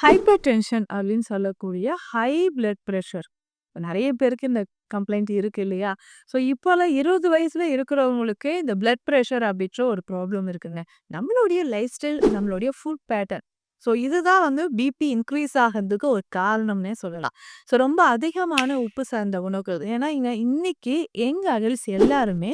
Hyper tension அப்படின்னு சொல்லக்கூடிய high blood pressure. நிறைய பேருக்கு இந்த கம்ப்ளைண்ட் இருக்கு இல்லையா? ஸோ இப்போலாம் 20 வயசுல இருக்கிறவங்களுக்கே இந்த பிளட் ப்ரெஷர் அப்படின்ற ஒரு ப்ராப்ளம் இருக்குங்க. நம்மளுடைய லைஃப் ஸ்டைல், நம்மளுடைய ஃபுட் பேட்டர்ன். ஸோ இதுதான் வந்து பிபி இன்க்ரீஸ் ஆகிறதுக்கு ஒரு காரணம்னே சொல்லலாம். ஸோ ரொம்ப அதிகமான உப்பு சார்ந்த உணவுகள். ஏன்னா இங்கே இன்னைக்கு எங்கள் அகல்ஸ் எல்லாருமே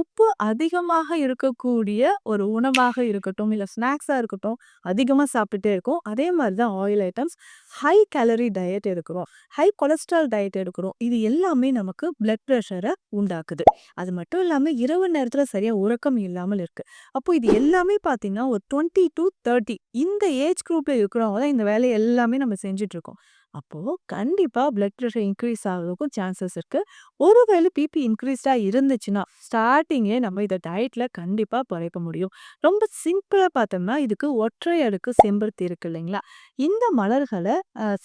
உப்பு அதிகமாக இருக்கக்கூடிய ஒரு உணவாக இருக்கட்டும், இல்லை ஸ்நாக்ஸாக இருக்கட்டும், அதிகமாக சாப்பிட்டுட்டே இருக்கோம். அதே மாதிரி தான் oil items, high calorie diet எடுக்கிறோம், ஹை கொலஸ்ட்ரால் டயட் எடுக்கிறோம். இது எல்லாமே நமக்கு பிளட் ப்ரெஷரை உண்டாக்குது. அது மட்டும் இல்லாமல் இரவு நேரத்தில் சரியாக உறக்கம் இல்லாமல் இருக்கு. அப்போ இது எல்லாமே பார்த்தீங்கன்னா, ஒரு 20-30 இந்த ஏஜ் குரூப்ல இருக்கிறவங்க தான் இந்த வேலையை எல்லாமே நம்ம செஞ்சிட்ருக்கோம் அப்போது கண்டிப்பாக பிளட் ப்ரெஷர் இன்க்ரீஸ் ஆகிறதுக்கும் சான்சஸ் இருக்குது ஒருவேளை பிபி இன்க்ரீஸ்டாக இருந்துச்சுன்னா, ஸ்டார்டிங்கே நம்ம இதை டயட்டில் கண்டிப்பாக குறைக்க முடியும். ரொம்ப சிம்பிளாக பார்த்தோம்னா, இதுக்கு ஒற்றை அடுக்கு செம்பருத்தி இருக்கு இல்லைங்களா? இந்த மலர்களை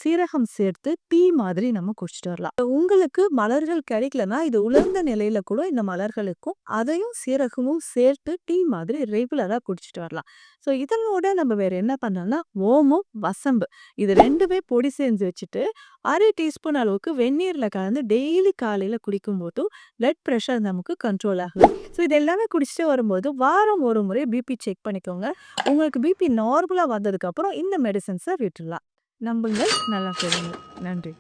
சீரகம் சேர்த்து டீ மாதிரி நம்ம குடிச்சிட்டு வரலாம். உங்களுக்கு மலர்கள் கிடைக்கலன்னா, இது உலர்ந்த நிலையில் கூட இந்த மலர்களுக்கும், அதையும் சீரகமும் சேர்த்து டீ மாதிரி ரெகுலராக குடிச்சிட்டு வரலாம். ஸோ இதனோட நம்ம வேறு என்ன பண்ணலாம்னா, ஓமம், வசம்பு இது ரெண்டுமே பொடி செஞ்சு வச்சு வச்சுட்டு, அரை டீஸ்பூன் அளவுக்கு வெந்நீரில் கலந்து டெய்லி காலையில் குடிக்கும்போதும் பிளட் ப்ரெஷர் நமக்கு கண்ட்ரோல் ஆகுது. ஸோ இது எல்லாமே குடிச்சிட்டு வரும்போது, வாரம் ஒரு முறை பிபி செக் பண்ணிக்கோங்க. உங்களுக்கு பிபி நார்மலாக வந்ததுக்கப்புறம் இந்த மெடிசன்ஸை விட்டுடலாம் நம்புங்கள், நல்லா சொல்லுங்கள் நன்றி.